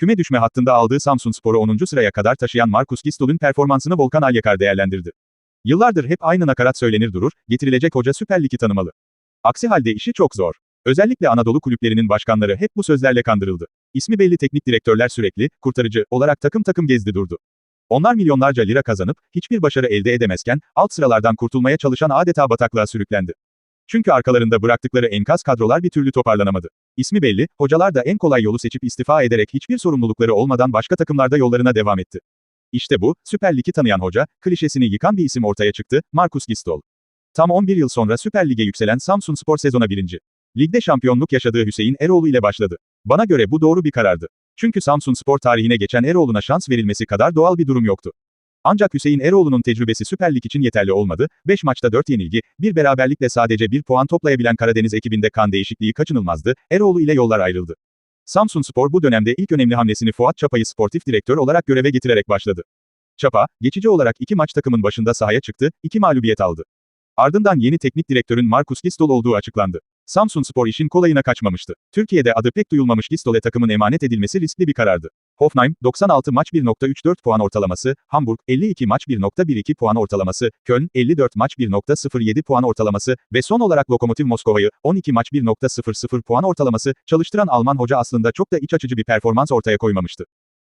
Küme düşme hattında aldığı Samsunspor'u 10. sıraya kadar taşıyan Markus Gistol'ün performansını Volkan Alyakar değerlendirdi. Yıllardır hep aynı nakarat söylenir durur, getirilecek hoca Süper Lig'i tanımalı. Aksi halde işi çok zor. Özellikle Anadolu kulüplerinin başkanları hep bu sözlerle kandırıldı. İsmi belli teknik direktörler sürekli, kurtarıcı, olarak takım takım gezdi durdu. Onlar milyonlarca lira kazanıp, hiçbir başarı elde edemezken, alt sıralardan kurtulmaya çalışan adeta bataklığa sürüklendi. Çünkü arkalarında bıraktıkları enkaz kadrolar bir türlü toparlanamadı. İsmi belli, hocalar da en kolay yolu seçip istifa ederek hiçbir sorumlulukları olmadan başka takımlarda yollarına devam etti. İşte bu, Süper Lig'i tanıyan hoca, klişesini yıkan bir isim ortaya çıktı, Markus Gistol. Tam 11 yıl sonra Süper Lig'e yükselen Samsun Spor sezona birinci. Ligde şampiyonluk yaşadığı Hüseyin Eroğlu ile başladı. Bana göre bu doğru bir karardı. Çünkü Samsun Spor tarihine geçen Eroğlu'na şans verilmesi kadar doğal bir durum yoktu. Ancak Hüseyin Eroğlu'nun tecrübesi Süper Lig için yeterli olmadı, 5 maçta 4 yenilgi, bir beraberlikle sadece 1 puan toplayabilen Karadeniz ekibinde kan değişikliği kaçınılmazdı, Eroğlu ile yollar ayrıldı. Samsun Spor bu dönemde ilk önemli hamlesini Fuat Çapa'yı sportif direktör olarak göreve getirerek başladı. Çapa, geçici olarak iki maç takımın başında sahaya çıktı, iki mağlubiyet aldı. Ardından yeni teknik direktörün Markus Gistol olduğu açıklandı. Samsun Spor işin kolayına kaçmamıştı. Türkiye'de adı pek duyulmamış Gistol'e takımın emanet edilmesi riskli bir karardı. Hoffenheim, 96 maç 1.34 puan ortalaması, Hamburg, 52 maç 1.12 puan ortalaması, Köln, 54 maç 1.07 puan ortalaması ve son olarak Lokomotiv Moskova'yı, 12 maç 1.00 puan ortalaması, çalıştıran Alman hoca aslında çok da iç açıcı bir performans ortaya koymamıştı.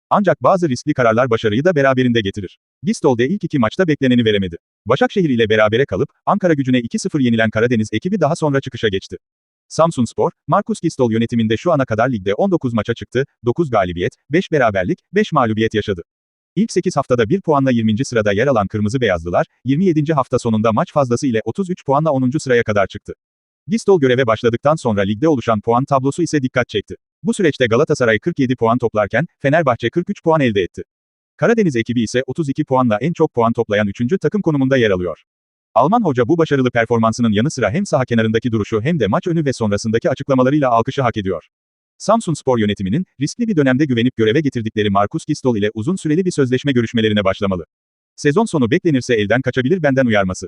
Ancak bazı riskli kararlar başarıyı da beraberinde getirir. Gistol'de ilk iki maçta bekleneni veremedi. Başakşehir ile berabere kalıp, Ankara gücüne 2-0 yenilen Karadeniz ekibi daha sonra çıkışa geçti. Samsun Spor, Markus Gistol yönetiminde şu ana kadar ligde 19 maça çıktı, 9 galibiyet, 5 beraberlik, 5 mağlubiyet yaşadı. İlk 8 haftada 1 puanla 20. sırada yer alan Kırmızı Beyazlılar, 27. hafta sonunda maç fazlası ile 33 puanla 10. sıraya kadar çıktı. Gistol göreve başladıktan sonra ligde oluşan puan tablosu ise dikkat çekti. Bu süreçte Galatasaray 47 puan toplarken, Fenerbahçe 43 puan elde etti. Karadeniz ekibi ise 32 puanla en çok puan toplayan 3. takım konumunda yer alıyor. Alman hoca bu başarılı performansının yanı sıra hem saha kenarındaki duruşu hem de maç önü ve sonrasındaki açıklamalarıyla alkışı hak ediyor. Samsun Spor yönetiminin, riskli bir dönemde güvenip göreve getirdikleri Markus Gistol ile uzun süreli bir sözleşme görüşmelerine başlamalı. Sezon sonu beklenirse elden kaçabilir benden uyarması.